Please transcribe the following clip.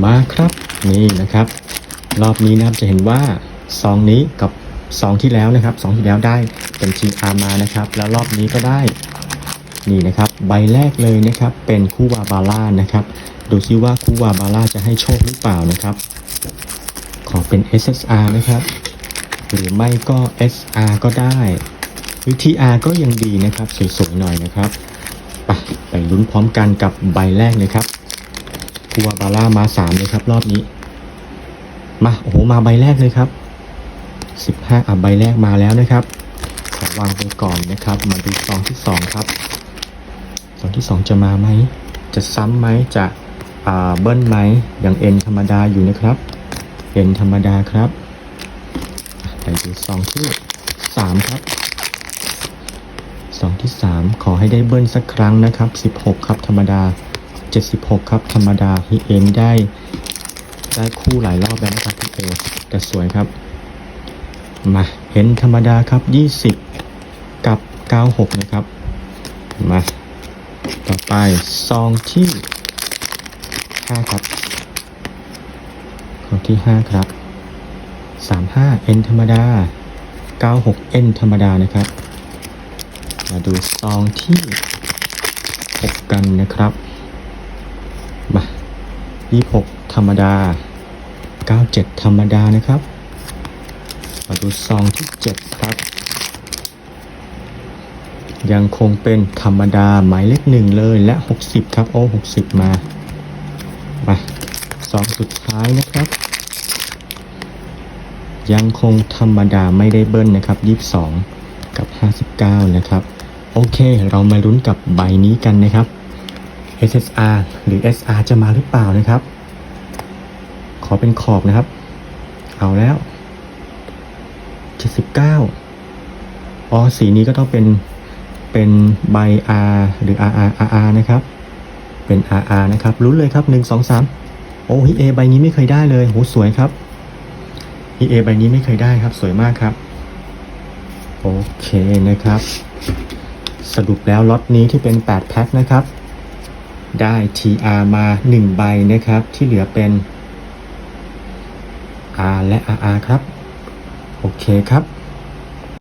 มาครับนี่นะครับ รอบนี้นะครับจะเห็นว่าซองนี้กับซองที่แล้วนะครับซองที่แล้วได้เป็น TR มานะครับ แล้วรอบนี้ก็ได้นี่นะครับ ใบแรกเลยนะครับ เป็นคูวาบาร่านะครับ ดูซิว่าคูวาบาร่าจะให้โชคหรือเปล่านะครับ ขอเป็น SSR นะครับ หรือไม่ก็ SR ก็ได้ หรือ TR ก็ยังดีนะครับสวยๆหน่อยนะครับไปไปลุ้นพร้อมกันกับใบแรกเลยครับ คูวาบาร่ามา3เลยครับรอบนี้ มาโอ้โหมาใบแรกเลยครับ15อะใบแรกมาแล้วนะครับขอวางไปก่อนนะครับ มาดูซองที่สองครับซองที่สองจะมาไหม จะซ้ำไหมจะอ่าเบิ้ลไหมอย่างเอ็นธรรมดาอยู่นะครับเอ็นธรรมดาครับไปดูซองที่สามครับซองที่สามขอให้ได้เบิ้ลสักครั้งนะครับ16ครับธรรมดา 76 ครับ ธรรมดาพี่เอ็นได้ ได้คู่หลายรอบแล้วนะครับพี่เอแต่สวยครับ มาเห็นธรรมดาครับ 20 กับ 96 นะครับ มา ต่อไปซองที่ 5 ครับซองที่ 5 ครับ 35 N ธรรมดา 96 N ธรรมดานะครับ มาดูซองที่ 6 กันนะครับ 26 ธรรมดา 97 ธรรมดานะครับ มาดูซองที่ 7 ครับ ยังคงเป็นธรรมดาหมายเลขหนึ่งเลยและ 60 ครับ โอ้60 มา มาซองสุดท้ายนะครับ ยังคงธรรมดาไม่ได้เบิ้ลนะครับ 22 กับ 59 นะครับ โอเค เรามาลุ้นกับใบนี้กันนะครับ SSR หรือ SR จะมาหรือเปล่านะครับ ขอเป็นขอบนะครับ เอาแล้ว 79 อ๋อ สีนี้ก็ต้องเป็น เป็นใบ R หรือ RR RR นะครับ เป็น RR นะครับลุ้นเลยครับ 1 2 3 โอ้ฮิเอใบนี้ไม่เคยได้เลยโหสวยครับฮิเอใบนี้ไม่เคยได้ครับ สวยมากครับ โอเคนะครับ สรุปแล้วล็อตนี้ที่เป็น 8 แพ็คนะครับ ได้ TR มา 1 ใบนะครับ ที่เหลือเป็น R และ RR ครับ โอเคครับ